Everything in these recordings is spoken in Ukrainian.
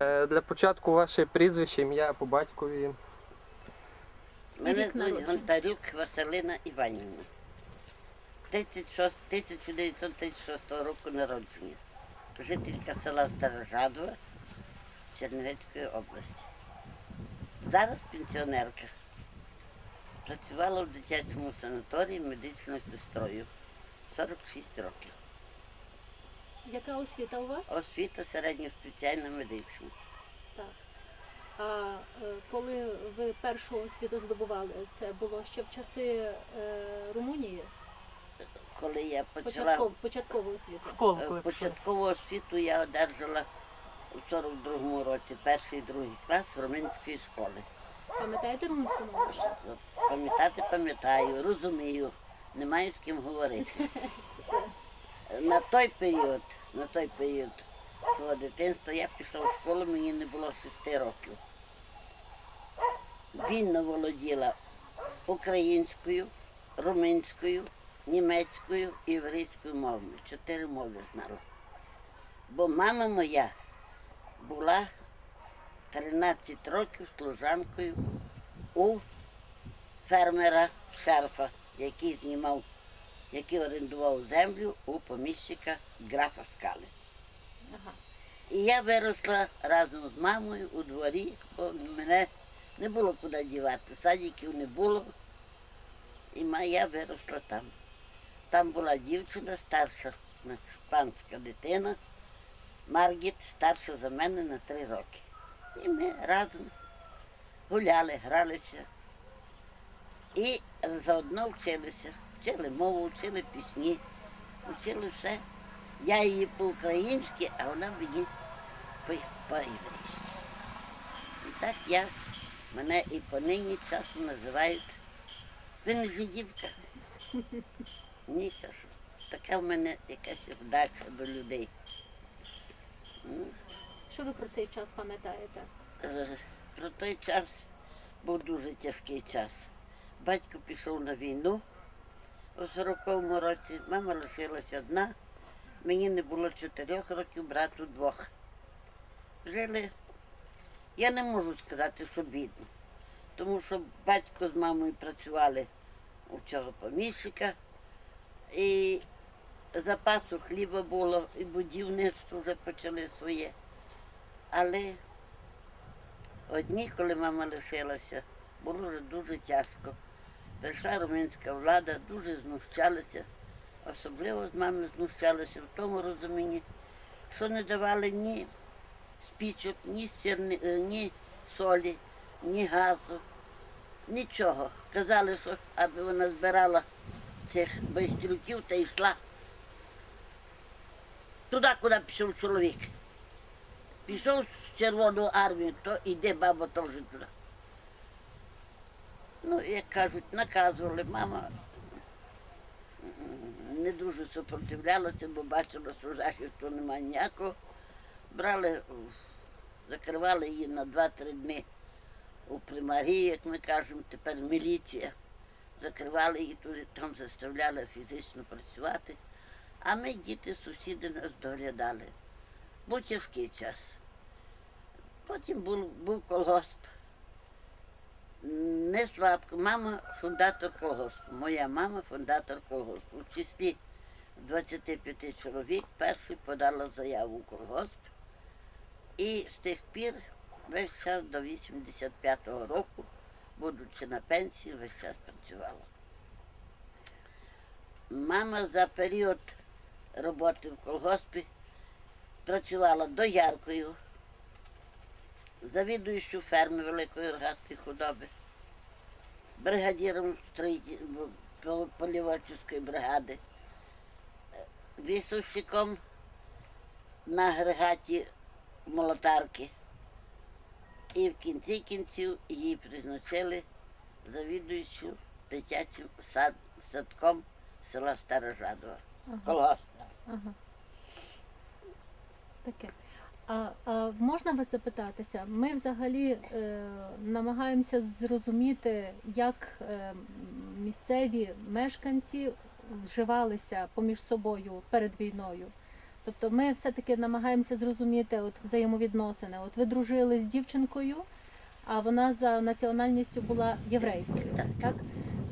Е, Для початку ваше прізвище, ім'я по батькові. Мене звуть. Гонтарюк Василина Іванівна. 36 1936 року народження. Жителька села Старожадова Чернівецької області. Зараз пенсіонерка. Працювала в дитячому санаторії медичною сестрою 46 років. Яка освіта у вас? Освіта середньоспеціальна медична. Так. А е, коли ви першу освіту здобували, це було ще в часи е, Румунії? Коли я почала Початков, початкову освіту. Школу, Е, коли пішли. Початкову освіту я одержала у 42-му році, перший і другий клас румунської школи. Пам'ятаєте румунську мову ще? Пам'ятати пам'ятаю, розумію, не маю з ким говорити. На той період, на той період свого дитинства я пішла в школу, мені не було шести років. Вільно володіла українською, румунською, німецькою і єврейською мовами. Чотири мови знала. Бо мама моя була 13 років служанкою у фермера шерфа, який знімав, який орендував землю у поміщика графа Скали. Ага. І я виросла разом з мамою у дворі, бо мене не було куди дівати, садиків не було. І я виросла там. Там була дівчина старша, панська дитина, Маргіт, старша за мене на три роки. І ми разом гуляли, гралися. І заодно вчилися. Вчили мову, вчили пісні, вчили все. Я її по-українськи, а вона мені по- по-єврейськи. І так я, мене і понині часом називають. Ви? Ні, кажу. Така в мене якась вдача до людей. Ну, Що ви про цей час пам'ятаєте? Е, Про той час був дуже тяжкий час. Батько пішов на війну у 40-му році, мама лишилася одна. Мені не було чотирьох років, брату двох. Жили, я не можу сказати, що бідно, тому що батько з мамою працювали у цього поміщика, і запасу хліба було, і будівництво вже почали своє. Але Одні, коли мама лишилася, було вже дуже тяжко. Прийшла румунська влада, дуже знущалася, особливо з мами знущалася в тому розумінні, що не давали ні спічок, ні, стерни, е, ні солі, ні газу, нічого. Казали, що аби вона збирала цих байстрюків та йшла туди, куди пішов чоловік. Пішов з Червоної армії, то іде баба теж туди. Ну, як кажуть, наказували, мама не дуже супротивлялася, бо бачила, що захисту немає ніякого. Брали, закривали її на 2-3 дні у примарії, як ми кажемо, тепер міліція. Закривали її туди, там заставляли фізично працювати. А ми, діти, сусіди нас доглядали. Був тяжкий час. Потім був, був колгосп. Не сладко. Мама фундатор колгоспу. Моя мама фундатор колгоспу. У числі 25 чоловік перший подала заяву у колгосп. І з тих пір весь час до 85-го року, будучи на пенсії, весь час працювала. Мама за період роботи в колгоспі працювала дояркою, завідуючою ферми великої рогатої худоби, бригадіром строїтель- пол- бригади, вісовщиком на агрегаті молотарки. І в кінці кінців її призначили завідуючу дитячим сад, садком села Старожадова. Колгосп. Ага. Таке. А, а можна вас запитатися? Ми взагалі е, намагаємося зрозуміти, як е, місцеві мешканці вживалися поміж собою перед війною. Тобто ми все-таки намагаємося зрозуміти от взаємовідносини. От ви дружили з дівчинкою, а вона за національністю була єврейкою. Так. Так?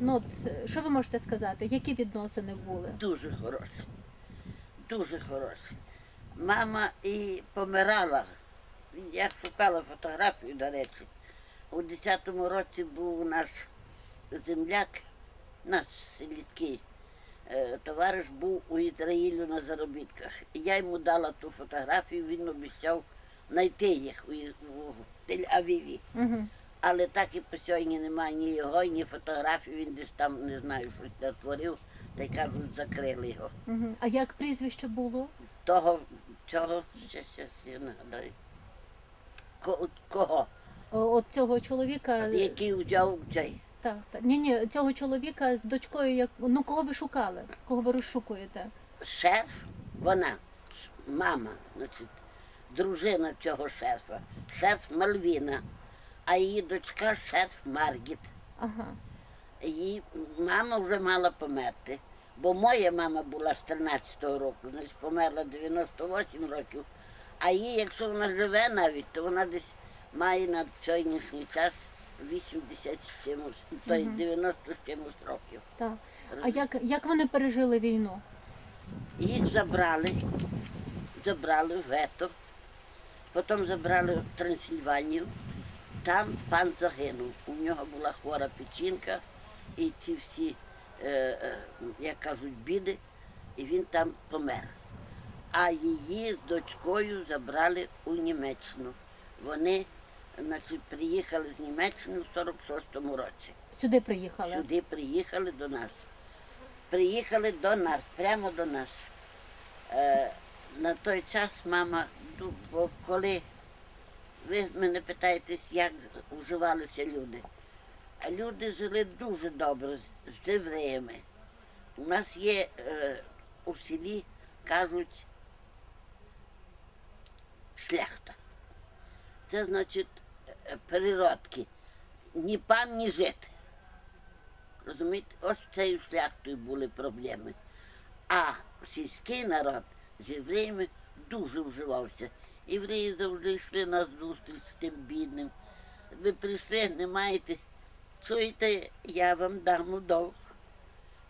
Ну, от, е, що ви можете сказати? Які відносини були? Дуже хороші. Дуже хороші. Мама і помирала. Я шукала фотографію, до речі. У 10-му році був наш земляк, наш селідський е, товариш був у Ізраїлю на заробітках. Я йому дала ту фотографію, він обіцяв знайти їх у, у Тель-Авіві. Угу. Але так і по сьогодні немає ні його, ні фотографії. Він десь там не знаю, щось натворив, та й кажуть, закрили його. А як прізвище було? Того, цього, ще, ще, я нагадаю. Ко- Кого? О, От цього чоловіка. Який взяв цей. Так, так. Ні, ні, цього чоловіка з дочкою, як ну кого ви шукали? Кого ви розшукуєте? Шерф, вона, ш- мама, значить, дружина цього шерфа. Шерф Мальвіна, а її дочка шерф Маргіт. Ага. Її мама вже мала померти, бо моя мама була з 13-го року, значить померла 98 років. А її, якщо вона живе навіть, то вона десь має на сьогоднішній час 80 з чимось, то й 90 з чимось років. Так. А як, як вони пережили війну? Їх забрали, забрали в гетто, потім забрали в Трансильванію. Там пан загинув. У нього була хвора печінка і ці всі, е, е, як кажуть, біди, і він там помер. А її з дочкою забрали у Німеччину. Вони значить, приїхали з Німеччини в 46-му році. Сюди приїхали. Сюди приїхали до нас. Приїхали до нас, прямо до нас. Е, на той час мама, ну, бо коли ви мене питаєтесь, як вживалися люди. Люди жили дуже добре з, з євреями. У нас є е, у селі, кажуть, шляхта. Це значить е, переродки. Ні пан, ні жит. Розумієте, ось цією шляхтою були проблеми. А сільський народ з євреями дуже вживався. Євреї завжди йшли на зустріч з тим бідним. Ви прийшли, не маєте. Чуєте, я вам дам у довг.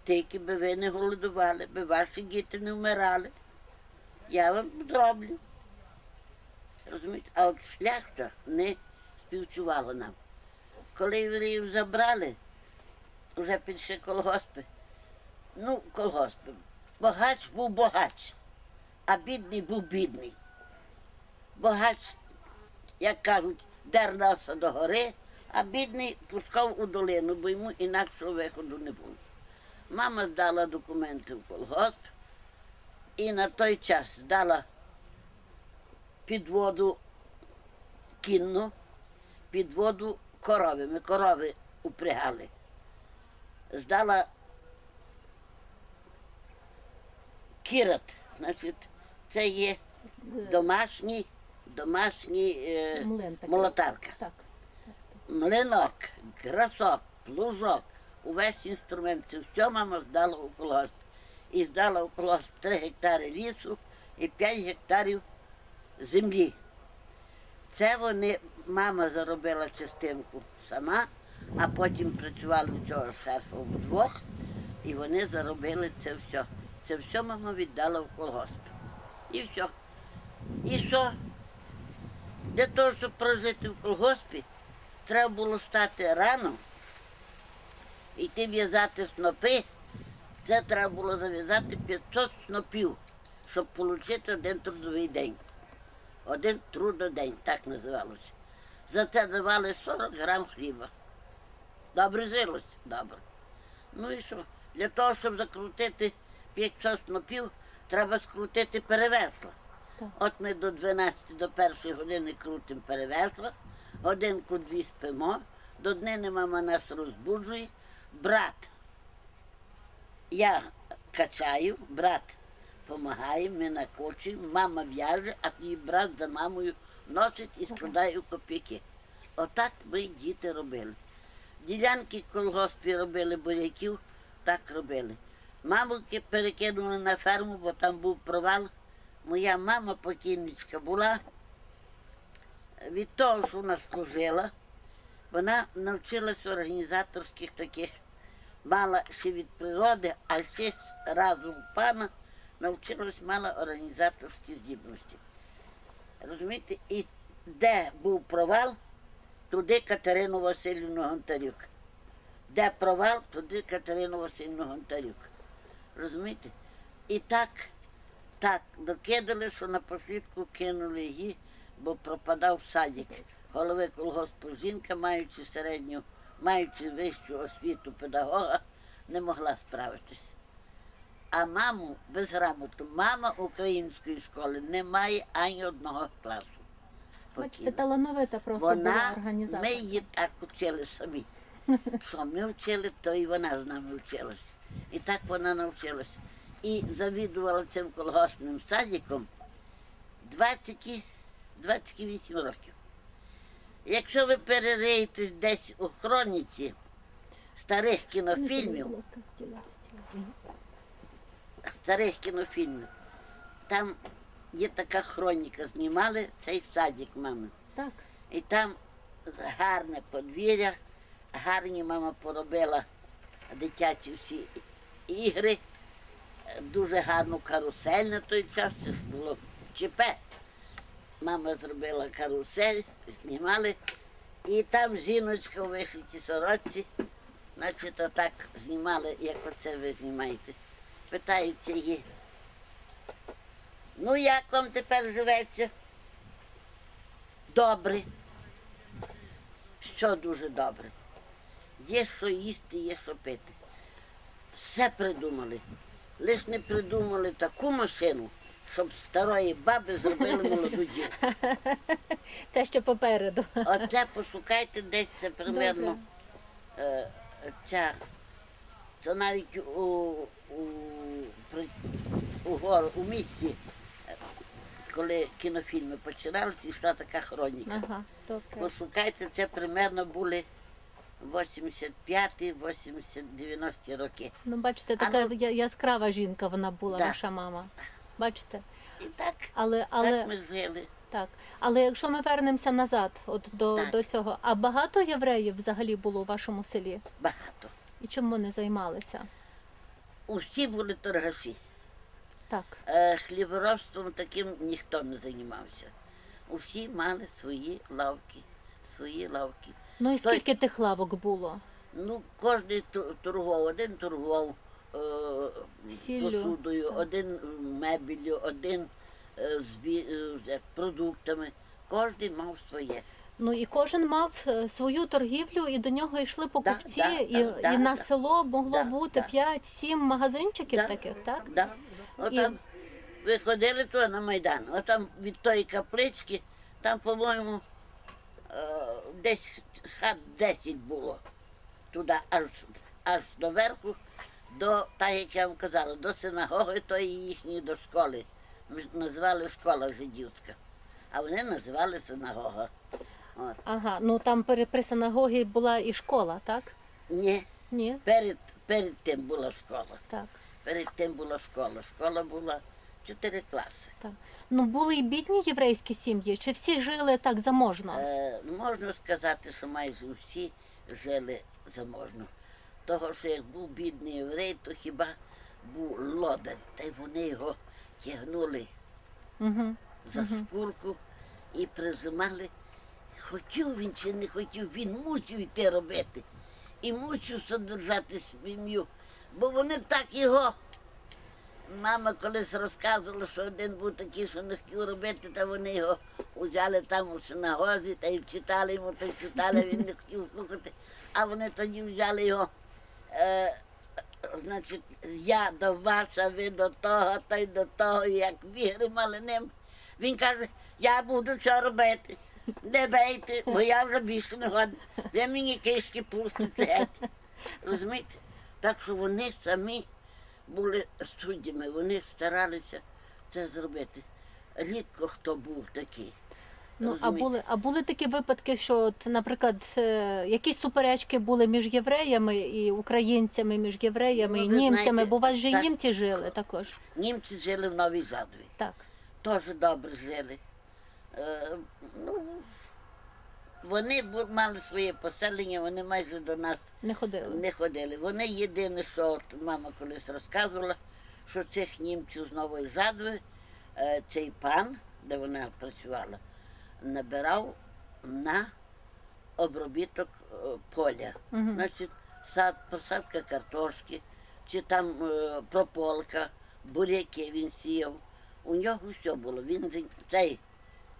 Тільки би ви не голодували, би ваші діти не вмирали. Я вам зроблю. Розумієте? А от шляхта не співчувала нам. Коли євреїв забрали, вже пішли колгоспи. Ну, колгоспи. Богач був богач, а бідний був бідний. Богач, як кажуть, дер носа до гори, а бідний пускав у долину, бо йому інакшого виходу не було. Мама здала документи в колгосп і на той час здала підводу кінну, підводу корови. Ми корови упрягали здала кірот. Значить, це є домашній, домашній е, молотарка. Так. Млинок, красок, плужок, увесь інструмент, це все мама здала у колгосп. І здала у колгосп 3 гектари лісу і 5 гектарів землі. Це вони, мама заробила частинку сама, а потім працювали в цього шерфа вдвох, і вони заробили це все. Це все мама віддала в колгосп. І все. І що? Для того, щоб прожити в колгоспі, треба було стати рано, йти в'язати снопи. Це треба було зав'язати 500 снопів, щоб отримати один трудовий день. Один трудодень, так називалося. За це давали 40 грам хліба. Добре жилось? Добре. Ну і що? Для того, щоб закрутити 500 снопів, треба скрутити перевесла. От ми до 12 до першої години крутимо перевесла, годинку дві спимо, до днини мама нас розбуджує. Брат, я качаю, брат допомагає, ми накочуємо, мама в'яже, а тоді брат за мамою носить і складає у копійки. Отак ми діти робили. Ділянки колгоспі робили буряків, так робили. Маму перекинули на ферму, бо там був провал, моя мама покійничка була від того, що вона служила, вона навчилась організаторських таких, мала ще від природи, а ще разом пана навчилась мала організаторські здібності. Розумієте, і де був провал, туди Катерину Васильівну Гонтарюк. Де провал, туди Катерину Васильівну Гонтарюк. Розумієте? І так, так докидали, що на послідку кинули її, бо пропадав садик. Голови колгоспу жінка, маючи середню, маючи вищу освіту педагога, не могла справитись. А маму безграмотну, мама української школи не має ані одного класу. Бачите, талановита просто була організатор. ми її так вчили самі. Що ми вчили, то і вона з нами вчилась. І так вона навчилась. І завідувала цим колгоспним садиком 20, і- 28 років. Якщо ви перериєтесь десь у хроніці старих кінофільмів, старих кінофільмів, там є така хроніка, знімали цей садик мами. Так. І там гарне подвір'я, гарні мама поробила дитячі всі ігри, дуже гарну карусель на той час, це було ЧП. Мама зробила карусель, знімали, і там жіночка у вишитій сорочці, значить, отак знімали, як оце ви знімаєте. Питаються її. Ну, як вам тепер живеться? Добре. Все дуже добре. Є що їсти, є що пити. Все придумали. Лиш не придумали таку машину, щоб з старої баби зробили молоду дівку. Це ще попереду. Оце пошукайте десь це примерно. Е, ця, це навіть у, у, при- у, гор, у місті, е, коли кінофільми починалися, йшла така хроніка. Ага, добре. Пошукайте, це примерно були 85-ті, 80 90-ті роки. Ну, бачите, А така ну- я- яскрава жінка вона була, Да. ваша мама. Бачите? І так, Але, але так ми жили. Так, але якщо ми вернемося назад, от до, Так. до цього, а багато євреїв взагалі було у вашому селі? Багато. І чим вони займалися? Усі були торгаші. Так, Е, хліборобством таким ніхто не займався. Усі мали свої лавки, свої лавки. ну і Той- скільки тих лавок було? Ну, кожен торгував, один торгував Сіллю, посудою, так. один мебелью, один е, з е, як продуктами. Кожен мав своє. Ну і кожен мав е, свою торгівлю, і до нього йшли покупці, да, і, да, да, і на да. село могло Да, бути да. 5-7 магазинчиків Да. таких, так? Да. Отам ви ходили то на Майдан, отам від тої каплички, там, по-моєму, е, десь хат 10 було. Туди аж, аж до верху, до, так як я вам казала, до синагоги тої їхньої, до школи. Ми ж називали школа жидівська, а вони називали синагога. От. Ага, ну там при, при синагогі була і школа, так? Ні, Ні? перед, перед тим була школа. Так, Перед тим була школа. Школа була чотири класи. так. Ну були і бідні єврейські сім'ї, чи всі жили так заможно? Е, можна сказати, що майже всі жили заможно. Того, що як був бідний єврей, то хіба був лодар, та й вони його тягнули Угу. за шкурку і прижимали. Хотів він чи не хотів, він мусив йти робити. І мусив содержати сім'ю, бо вони так його. Мама колись розказувала, що один був такий, що не хотів робити, та вони його взяли там у синагозі та й читали йому, та й читали, він не хотів слухати. А вони тоді взяли його. Е, значить, я до вас, а ви до того, та й до того, як вигримали ним. Він каже, я буду що робити. Не бейте, бо я вже більше не годен. Ви мені кишки пустите. Розумієте? Так що вони самі були суддями, вони старалися це зробити. Рідко хто був такий. Ну, а розумієте? були, а були такі випадки, що, от, наприклад, е, якісь суперечки були між євреями і українцями, між євреями Ну, і ви німцями, знаєте, бо у вас же так. німці жили також. Німці жили в Новій Жадові. Так. теж добре жили. Е, ну, вони бу- мали своє поселення, вони майже до нас Не ходили. не ходили. Вони єдине, що от мама колись розказувала, що цих німців з Нової Жадви, е, цей пан, де вона працювала, набирав на обробіток е, поля. Мгм. Значить, сад, посадка картошки, чи там е, прополка, буряки він сіяв. У нього все було. Він цей,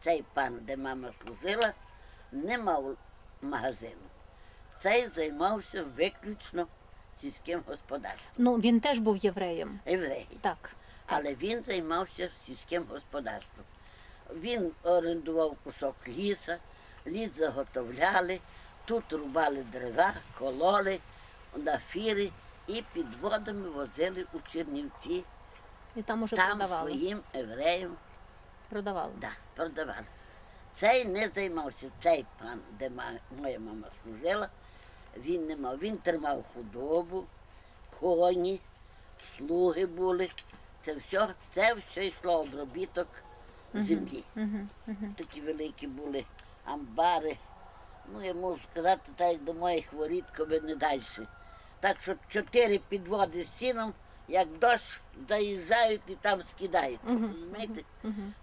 цей пан, де мама служила, не мав магазину. Цей займався виключно сільським господарством. Ну він теж був євреєм. Євреї. Так. Але він займався сільським господарством. Він орендував кусок ліса, ліс заготовляли, тут рубали дерева, кололи на фіри і підводами возили у Чернівці. І там уже Там продавали. своїм євреям Продавали. да, продавали. Цей не займався, цей пан, де моя мама служила, він не мав. Він тримав худобу, коні, слуги були. Це все, це все йшло обробіток землі. Такі великі були амбари. Ну, я можу сказати, так як до моїх воріт, коли не далі. Так що чотири підводи стіном, як дощ, заїжджають і там скидають. Розумієте?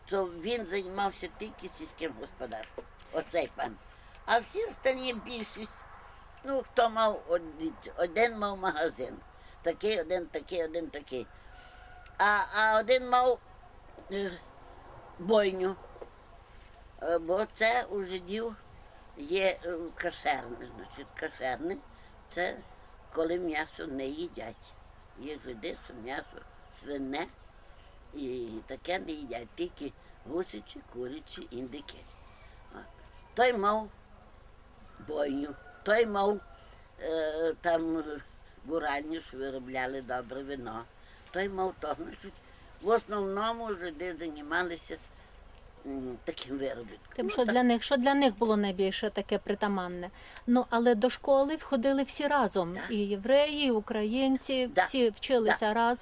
То він займався тільки сільським господарством. Оцей пан. А всі останні більшість, ну хто мав один, один мав магазин. Такий, один такий, один такий. А, а один мав е, бойню. Е, Бо це у жидів є е, кашерне. Значить, кашерне це коли м'ясо не їдять. Є жиди, що м'ясо свине і таке не їдять, тільки гусячі, курячі, індики. Той мав бойню, той мав е, там гуральню, що виробляли добре вино. Той мав то. Значить, в основному жиди займалися таким виробітком. Тим, Ну, що для них, що для них було найбільше таке притаманне. Ну але до школи входили всі разом. І євреї, і українці, Да. всі вчилися разом.